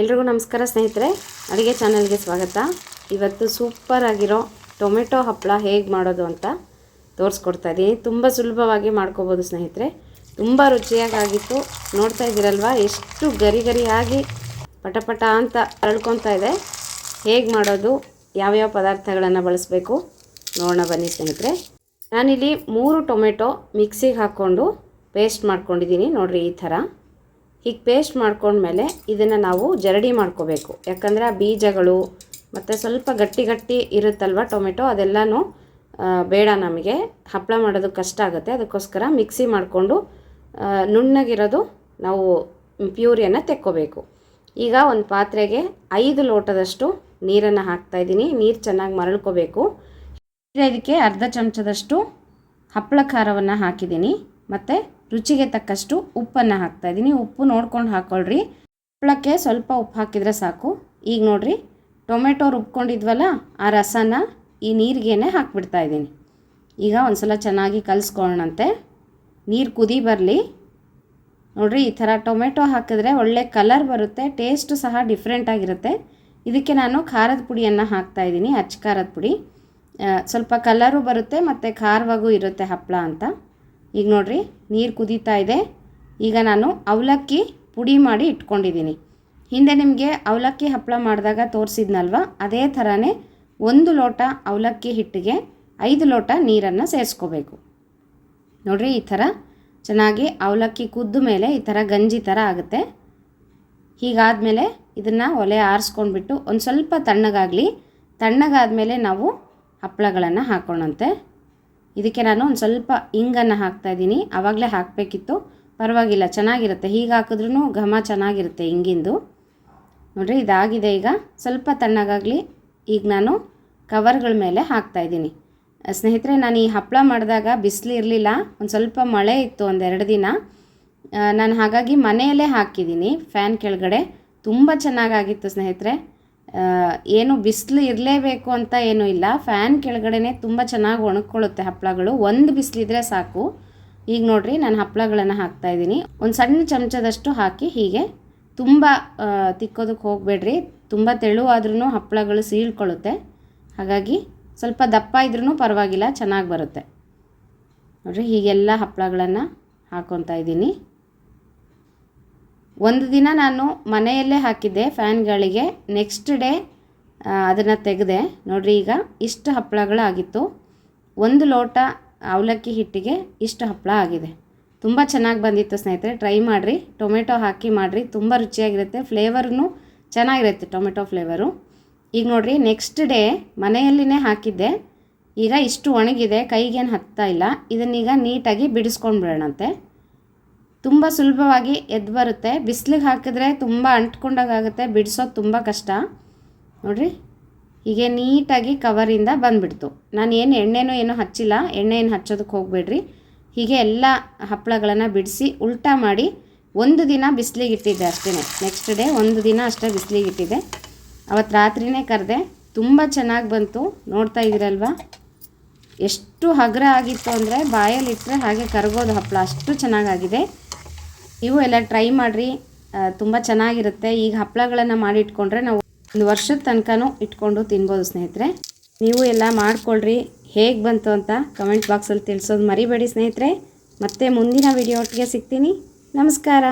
ಎಲ್ರಿಗೂ ನಮಸ್ಕಾರ ಸ್ನೇಹಿತರೆ, ಅಡುಗೆ ಚಾನಲ್ಗೆ ಸ್ವಾಗತ. ಇವತ್ತು ಸೂಪರ್ ಆಗಿರೋ ಟೊಮೆಟೊ ಹಪ್ಪಳ ಹೇಗೆ ಮಾಡೋದು ಅಂತ ತೋರಿಸ್ಕೊಡ್ತಾ ಇದ್ದೀನಿ ತುಂಬ ಸುಲಭವಾಗಿ ಮಾಡ್ಕೋಬೋದು ಸ್ನೇಹಿತರೆ. ತುಂಬ ರುಚಿಯಾಗಿತ್ತು ನೋಡ್ತಾ ಇದ್ದೀರಲ್ವಾ? ಎಷ್ಟು ಗರಿ ಗರಿಯಾಗಿ ಪಟಪಟ ಅಂತ ಅರಳ್ಕೊತಾ ಇದೆ. ಹೇಗೆ ಮಾಡೋದು? ಯಾವ್ಯಾವ ಪದಾರ್ಥಗಳನ್ನು ಬಳಸಬೇಕು? ನೋಡೋಣ ಬನ್ನಿ ಸ್ನೇಹಿತರೆ. ನಾನಿಲ್ಲಿ ಮೂರು ಟೊಮೆಟೊ ಮಿಕ್ಸಿಗೆ ಹಾಕ್ಕೊಂಡು ಪೇಸ್ಟ್ ಮಾಡ್ಕೊಂಡಿದ್ದೀನಿ. ನೋಡಿರಿ ಈ ಥರ. ಹೀಗೆ ಪೇಸ್ಟ್ ಮಾಡ್ಕೊಂಡ್ಮೇಲೆ ಇದನ್ನು ನಾವು ಜರಡಿ ಮಾಡ್ಕೋಬೇಕು. ಯಾಕಂದರೆ ಆ ಬೀಜಗಳು ಮತ್ತು ಸ್ವಲ್ಪ ಗಟ್ಟಿ ಗಟ್ಟಿ ಇರುತ್ತಲ್ವ ಟೊಮೆಟೊ, ಅದೆಲ್ಲನೂ ಬೇಡ ನಮಗೆ. ಹಪ್ಪಳ ಮಾಡೋದು ಕಷ್ಟ ಆಗುತ್ತೆ. ಅದಕ್ಕೋಸ್ಕರ ಮಿಕ್ಸಿ ಮಾಡಿಕೊಂಡು ನುಣ್ಣಗಿರೋದು ನಾವು ಪ್ಯೂರಿಯನ್ನು ತೆಕ್ಕೋಬೇಕು. ಈಗ ಒಂದು ಪಾತ್ರೆಗೆ ಐದು ಲೋಟದಷ್ಟು ನೀರನ್ನು ಹಾಕ್ತಾಯಿದ್ದೀನಿ ನೀರು ಚೆನ್ನಾಗಿ ಮರಳ್ಕೋಬೇಕು. ಈಗ ಇದಕ್ಕೆ ಅರ್ಧ ಚಮಚದಷ್ಟು ಹಪ್ಪಳ ಖಾರವನ್ನು ಹಾಕಿದ್ದೀನಿ. ಮತ್ತು ರುಚಿಗೆ ತಕ್ಕಷ್ಟು ಉಪ್ಪನ್ನು ಹಾಕ್ತಾ ಇದ್ದೀನಿ ಉಪ್ಪು ನೋಡ್ಕೊಂಡು ಹಾಕ್ಕೊಳ್ರಿ ಹಪ್ಪಳಕ್ಕೆ ಸ್ವಲ್ಪ ಉಪ್ಪು ಹಾಕಿದರೆ ಸಾಕು. ಈಗ ನೋಡಿರಿ, ಟೊಮೆಟೊ ರುಬ್ಕೊಂಡಿದ್ವಲ್ಲ, ಆ ರಸನ ಈ ನೀರಿಗೇನೆ ಹಾಕ್ಬಿಡ್ತಾ ಇದ್ದೀನಿ ಈಗ ಒಂದು ಸಲ ಚೆನ್ನಾಗಿ ಕಲಿಸ್ಕೊಳ್ಳೋಣಂತೆ. ನೀರು ಕುದಿ ಬರಲಿ. ನೋಡಿರಿ, ಈ ಥರ ಟೊಮೆಟೊ ಹಾಕಿದ್ರೆ ಒಳ್ಳೆ ಕಲರ್ ಬರುತ್ತೆ, ಟೇಸ್ಟು ಸಹ ಡಿಫ್ರೆಂಟ್ ಆಗಿರುತ್ತೆ. ಇದಕ್ಕೆ ನಾನು ಖಾರದ ಪುಡಿಯನ್ನು ಹಾಕ್ತಾ ಇದ್ದೀನಿ ಅಚ್ಚ ಖಾರದ ಪುಡಿ. ಸ್ವಲ್ಪ ಕಲರು ಬರುತ್ತೆ ಮತ್ತು ಖಾರವಾಗೂ ಇರುತ್ತೆ ಹಪ್ಪಳ ಅಂತ. ಈಗ ನೋಡ್ರಿ, ನೀರು ಕುದೀತಾ ಇದೆ. ಈಗ ನಾನು ಅವಲಕ್ಕಿ ಪುಡಿ ಮಾಡಿ ಇಟ್ಕೊಂಡಿದ್ದೀನಿ. ಹಿಂದೆ ನಿಮಗೆ ಅವಲಕ್ಕಿ ಹಪ್ಪಳ ಮಾಡಿದಾಗ ತೋರಿಸಿದ್ನಲ್ವ? ಅದೇ ಥರನೇ ಒಂದು ಲೋಟ ಅವಲಕ್ಕಿ ಹಿಟ್ಟಿಗೆ ಐದು ಲೋಟ ನೀರನ್ನು ಸೇರಿಸ್ಕೋಬೇಕು. ನೋಡ್ರಿ, ಈ ಥರ ಚೆನ್ನಾಗಿ ಅವಲಕ್ಕಿ ಕುದ್ದ ಮೇಲೆ ಈ ಥರ ಗಂಜಿ ಥರ ಆಗುತ್ತೆ. ಹೀಗಾದಮೇಲೆ ಇದನ್ನು ಒಲೆ ಆರಿಸ್ಕೊಂಡ್ಬಿಟ್ಟು ಒಂದು ಸ್ವಲ್ಪ ತಣ್ಣಗಾಗಲಿ. ತಣ್ಣಗಾದಮೇಲೆ ನಾವು ಹಪ್ಪಳಗಳನ್ನು ಹಾಕೋಣಂತೆ ಇದಕ್ಕೆ ನಾನು ಒಂದು ಸ್ವಲ್ಪ ಇಂಗನ್ನು ಹಾಕ್ತಾಯಿದ್ದೀನಿ ಆವಾಗಲೇ ಹಾಕಬೇಕಿತ್ತು. ಪರವಾಗಿಲ್ಲ, ಚೆನ್ನಾಗಿರುತ್ತೆ. ಹೀಗೆ ಹಾಕಿದ್ರೂ ಘಮ ಚೆನ್ನಾಗಿರುತ್ತೆ ಇಂಗಿಂದು. ನೋಡಿರಿ, ಇದಾಗಿದೆ ಈಗ. ಸ್ವಲ್ಪ ತಣ್ಣಗಾಗಲಿ ಈಗ ನಾನು ಕವರ್ಗಳ ಮೇಲೆ ಹಾಕ್ತಾಯಿದ್ದೀನಿ ಸ್ನೇಹಿತರೆ, ನಾನು ಈ ಹಪ್ಪಳ ಮಾಡಿದಾಗ ಬಿಸಿಲು ಇರಲಿಲ್ಲ. ಒಂದು ಸ್ವಲ್ಪ ಮಳೆ ಇತ್ತು ಒಂದೆರಡು ದಿನ. ನಾನು ಹಾಗಾಗಿ ಮನೆಯಲ್ಲೇ ಹಾಕಿದ್ದೀನಿ. ಫ್ಯಾನ್ ಕೆಳಗಡೆ. ತುಂಬ ಚೆನ್ನಾಗಾಗಿತ್ತು ಸ್ನೇಹಿತರೆ. ಏನು ಬಿಸಿಲು ಇರಲೇಬೇಕು ಅಂತ ಏನೂ ಇಲ್ಲ. ಫ್ಯಾನ್ ಕೆಳಗಡೆನೇ ತುಂಬ ಚೆನ್ನಾಗಿ ಒಣಗ್ಕೊಳ್ಳುತ್ತೆ ಹಪ್ಪಳಗಳು ಒಂದು ಬಿಸಿಲಿದ್ರೆ ಸಾಕು. ಈಗ ನೋಡಿರಿ, ನಾನು ಹಪ್ಪಳಗಳನ್ನು ಹಾಕ್ತಾಯಿದ್ದೀನಿ ಒಂದು ಸಣ್ಣ ಚಮಚದಷ್ಟು ಹಾಕಿ ಹೀಗೆ ತುಂಬ ತಿಕ್ಕೋದಕ್ಕೆ ಹೋಗಬೇಡ್ರಿ. ತುಂಬ ತೆಳುವಾದ್ರೂ ಹಪ್ಪಳಗಳು ಸೀಳ್ಕೊಳ್ಳುತ್ತೆ. ಹಾಗಾಗಿ ಸ್ವಲ್ಪ ದಪ್ಪ ಇದ್ರೂ ಪರವಾಗಿಲ್ಲ, ಚೆನ್ನಾಗಿ ಬರುತ್ತೆ. ನೋಡಿರಿ, ಹೀಗೆಲ್ಲ ಹಪ್ಪಳಗಳನ್ನು ಹಾಕ್ಕೊತಾ ಇದ್ದೀನಿ. ಒಂದು ದಿನ ನಾನು ಮನೆಯಲ್ಲೇ ಹಾಕಿದ್ದೆ ಫ್ಯಾನ್ಗಳಿಗೆ. ನೆಕ್ಸ್ಟ್ ಡೇ ಅದನ್ನು ತೆಗೆದೆ. ನೋಡಿರಿ ಈಗ ಇಷ್ಟು ಹಪ್ಪಳಗಳಾಗಿತ್ತು. ಒಂದು ಲೋಟ ಅವಲಕ್ಕಿ ಹಿಟ್ಟಿಗೆ ಇಷ್ಟು ಹಪ್ಪಳ ಆಗಿದೆ. ತುಂಬ ಚೆನ್ನಾಗಿ ಬಂದಿತ್ತು ಸ್ನೇಹಿತರೆ ಟ್ರೈ ಮಾಡಿರಿ. ಟೊಮೆಟೊ ಹಾಕಿ ಮಾಡಿರಿ. ತುಂಬ ರುಚಿಯಾಗಿರುತ್ತೆ. ಫ್ಲೇವರ್ನು ಚೆನ್ನಾಗಿರುತ್ತೆ ಟೊಮೆಟೊ ಫ್ಲೇವರು. ಈಗ ನೋಡಿರಿ ನೆಕ್ಸ್ಟ್ ಡೇ ಮನೆಯಲ್ಲಿನೇ ಹಾಕಿದ್ದೆ. ಈಗ ಇಷ್ಟು ಒಣಗಿದೆ, ಕೈಗೇನು ಹತ್ತಾ ಇಲ್ಲ. ಇದನ್ನೀಗ ನೀಟಾಗಿ ಬಿಡಿಸ್ಕೊಂಡು ಬಿಡೋಣಂತೆ ತುಂಬ ಸುಲಭವಾಗಿ ಎದ್ದು ಬರುತ್ತೆ. ಬಿಸಿಲಿಗೆ ಹಾಕಿದ್ರೆ ತುಂಬ ಅಂಟ್ಕೊಂಡಾಗುತ್ತೆ ಬಿಡಿಸೋದು ತುಂಬ ಕಷ್ಟ. ನೋಡಿರಿ, ಹೀಗೆ ನೀಟಾಗಿ ಕವರಿಂದ ಬಂದುಬಿಡ್ತು. ನಾನು ಏನು ಎಣ್ಣೆನೂ ಏನು ಹಚ್ಚಿಲ್ಲ, ಎಣ್ಣೆ ಏನು ಹಚ್ಚೋದಕ್ಕೆ ಹೋಗಬೇಡ್ರಿ. ಹೀಗೆ ಎಲ್ಲ ಹಪ್ಪಳಗಳನ್ನು ಬಿಡಿಸಿ ಉಲ್ಟಾ ಮಾಡಿ ಒಂದು ದಿನ ಬಿಸಿಲಿಗೆ ಇಟ್ಟಿದ್ದೆ ಅಷ್ಟೇ ನೆಕ್ಸ್ಟ್ ಡೇ ಒಂದು ದಿನ ಅಷ್ಟೇ ಬಿಸಿಲಿಗೆ ಇಟ್ಟಿದ್ದೆ. ಅವತ್ತು ರಾತ್ರಿನೇ ಕರೆದೆ, ತುಂಬ ಚೆನ್ನಾಗಿ ಬಂತು. ನೋಡ್ತಾ ಇದ್ದೀರಲ್ವಾ? ಎಷ್ಟು ಹಗುರ ಆಗಿತ್ತು ಅಂದರೆ ಬಾಯಲ್ಲಿಟ್ಟರೆ ಹಾಗೆ ಕರಗೋದು ಹಪ್ಪಳ ಅಷ್ಟು ಚೆನ್ನಾಗಾಗಿದೆ. ನೀವು ಎಲ್ಲ ಟ್ರೈ ಮಾಡಿರಿ. ತುಂಬ ಚೆನ್ನಾಗಿರುತ್ತೆ. ಈಗ ಹಪ್ಪಳಗಳನ್ನು ಮಾಡಿ ಇಟ್ಕೊಂಡ್ರೆ ನಾವು ಒಂದು ವರ್ಷದ ತನಕನೂ ಇಟ್ಕೊಂಡು ತಿನ್ಬೋದು ಸ್ನೇಹಿತರೆ. ನೀವು ಎಲ್ಲ ಮಾಡ್ಕೊಳ್ರಿ. ಹೇಗೆ ಬಂತು ಅಂತ ಕಮೆಂಟ್ ಬಾಕ್ಸಲ್ಲಿ ತಿಳಿಸೋದು ಮರಿಬೇಡಿ ಸ್ನೇಹಿತರೆ. ಮತ್ತೆ ಮುಂದಿನ ವಿಡಿಯೋ ಒಟ್ಟಿಗೆ ಸಿಗ್ತೀನಿ. ನಮಸ್ಕಾರ.